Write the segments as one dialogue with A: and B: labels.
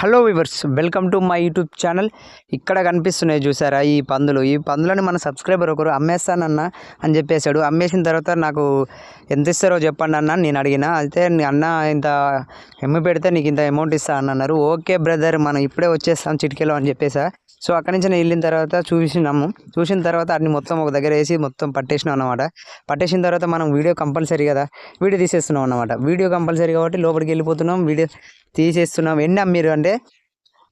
A: Hello viewers welcome to my YouTube channel ఇక్కడ కనిపిస్తున్నాయి చూసారా ఈ పందులు. ఈ పందులని మన సబ్స్క్రైబర్ ఒకరు అమ్మేస్తానన్న అని చెప్పేశాడు. అమ్మేసిన తర్వాత నాకు ఎంత ఇస్తారో చెప్పండి అన్న నేను అడిగిన. అయితే నీ అన్న ఇంత ఎమ్మి పెడితే నీకు ఇంత అమౌంట్ ఇస్తా అని అన్నారు. ఓకే బ్రదర్ మనం ఇప్పుడే వచ్చేస్తాం చిటికెలో అని చెప్పేసా. సో అక్కడి నుంచి నేను వెళ్ళిన తర్వాత చూసినాము. చూసిన తర్వాత అన్ని మొత్తం ఒక దగ్గర వేసి మొత్తం పట్టేసినాం అన్నమాట. పట్టేసిన తర్వాత మనం వీడియో కంపల్సరీ కదా. వీడియో తీసేస్తున్నాం అన్నమాట. వీడియో కంపల్సరీ కాబట్టి లోపలికి వెళ్ళిపోతున్నాం. వీడియో తీసేస్తున్నాం. ఎన్ని అమ్మిరు అంటే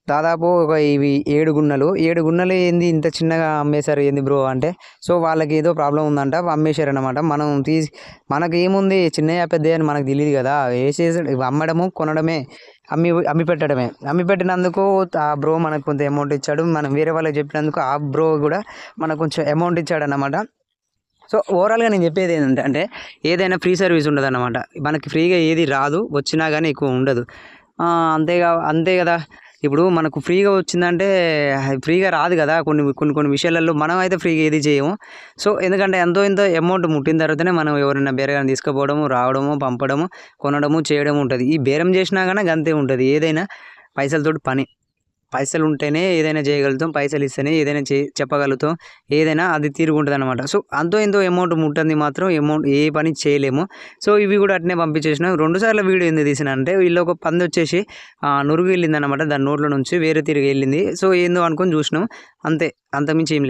A: దాదాపు ఒక ఇవి ఏడు గున్నలు. ఏడు గున్నలు ఏంది? ఇంత చిన్నగా అమ్మేశారు ఏంది బ్రో అంటే? సో వాళ్ళకి ఏదో ప్రాబ్లం ఉందంట అమ్మేశారు అనమాట మనం తీసి మనకి ఏముంది? చిన్నయ్య పెద్ద అని మనకు తెలియదు కదా. వేసేసి అమ్మడము కొనడమే అమ్మి అమ్మి పెట్టడమే. అమ్మి పెట్టినందుకు ఆ బ్రో మనకు కొంత అమౌంట్ ఇచ్చాడు. మనం వేరే వాళ్ళకి చెప్పినందుకు ఆ బ్రో కూడా మనకు కొంచెం అమౌంట్ ఇచ్చాడు అనమాట సో ఓవరాల్గా నేను చెప్పేది ఏంటంటే అంటే ఏదైనా ఫ్రీ సర్వీస్ ఉండదు అనమాట మనకి ఫ్రీగా ఏది రాదు వచ్చినా కానీ ఎక్కువ ఉండదు. అంతేగా అంతే కదా. ఇప్పుడు మనకు ఫ్రీగా వచ్చిందంటే ఫ్రీగా రాదు కదా కొన్ని కొన్ని కొన్ని విషయాలలో మనం అయితే ఫ్రీగా ఏది చేయము. సో ఎందుకంటే ఎంతో ఎంతో అమౌంట్ ముట్టిన తర్వాతనే మనం ఎవరైనా బేరగాన్ని తీసుకుపోవడము రావడము పంపడము కొనడము చేయడము ఉంటుంది. ఈ బేరం చేసినా కానీ అంతే ఉంటుంది. ఏదైనా పైసలతోటి పని. పైసలు ఉంటేనే ఏదైనా చేయగలుగుతాం పైసలు ఇస్తేనే ఏదైనా చే చెప్పగలుగుతాం ఏదైనా అది తిరుగుంటుంది అనమాట సో అంతో ఎంతో అమౌంట్ ముట్టింది మాత్రం అమౌంట్ ఏ పని చేయలేము. సో ఇవి కూడా అట్నే పంపించేసిన. రెండు సార్లు వీడియో ఎందుకు తీసిన అంటే వీళ్ళు ఒక పంది వచ్చేసి నురుగు వెళ్ళింది అనమాట దాని నోట్లో నుంచి వేరే తిరిగి వెళ్ళింది. సో ఏందో అనుకొని చూసినాం. అంతే అంతమించి ఏం లేదు.